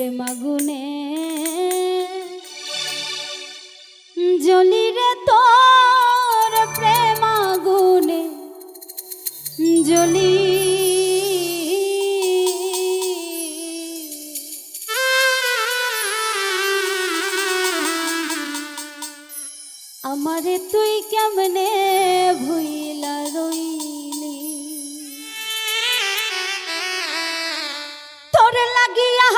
প্রেম আগুনে জ্বলি রে তোর প্রেম আগুনে। জ্বলি আমারে তুই কেমনে ভুইলা রইলি? তোর লাগিয়া